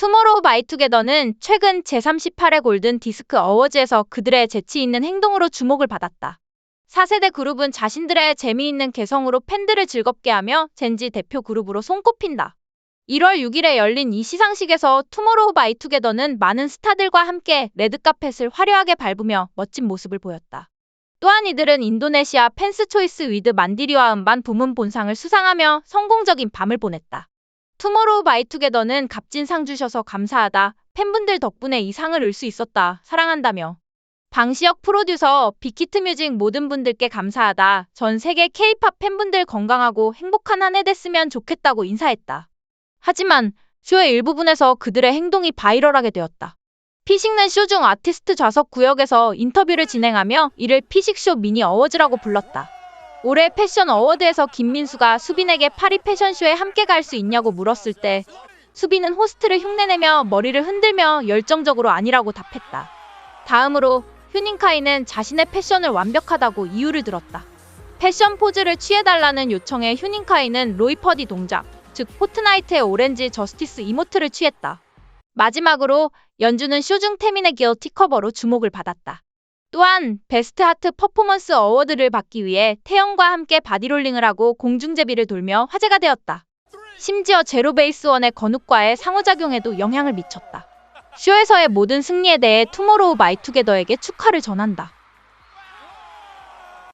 투모로우 바이투게더는 최근 제38회 골든 디스크 어워즈에서 그들의 재치 있는 행동으로 주목을 받았다. 4세대 그룹은 자신들의 재미있는 개성으로 팬들을 즐겁게 하며 젠지 대표 그룹으로 손꼽힌다. 1월 6일에 열린 이 시상식에서 투모로우 바이투게더는 많은 스타들과 함께 레드카펫을 화려하게 밟으며 멋진 모습을 보였다. 또한 이들은 인도네시아 펜스 초이스 위드 만디리와 음반 부문 본상을 수상하며 성공적인 밤을 보냈다. 투모로우 바이투게더는 값진 상 주셔서 감사하다. 팬분들 덕분에 이 상을 을 수 있었다. 사랑한다며. 방시혁 프로듀서 빅히트 뮤직 모든 분들께 감사하다. 전 세계 K-팝 팬분들 건강하고 행복한 한 해 됐으면 좋겠다고 인사했다. 하지만 쇼의 일부분에서 그들의 행동이 바이럴하게 되었다. 피식는 쇼 중 아티스트 좌석 구역에서 인터뷰를 진행하며 이를 피식쇼 미니 어워즈라고 불렀다. 올해 패션 어워드에서 김민수가 수빈에게 파리 패션쇼에 함께 갈 수 있냐고 물었을 때 수빈은 호스트를 흉내내며 머리를 흔들며 열정적으로 아니라고 답했다. 다음으로 휴닝카이는 자신의 패션을 완벽하다고 이유를 들었다. 패션 포즈를 취해달라는 요청에 휴닝카이는 로이퍼디 동작, 즉 포트나이트의 오렌지 저스티스 이모트를 취했다. 마지막으로 연주는 쇼중 태민의 기어 티 커버로 주목을 받았다. 또한 베스트 하트 퍼포먼스 어워드를 받기 위해 태영과 함께 바디롤링을 하고 공중제비를 돌며 화제가 되었다. 심지어 제로베이스원의 건욱과의 상호작용에도 영향을 미쳤다. 쇼에서의 모든 승리에 대해 투모로우 마이투게더에게 축하를 전한다.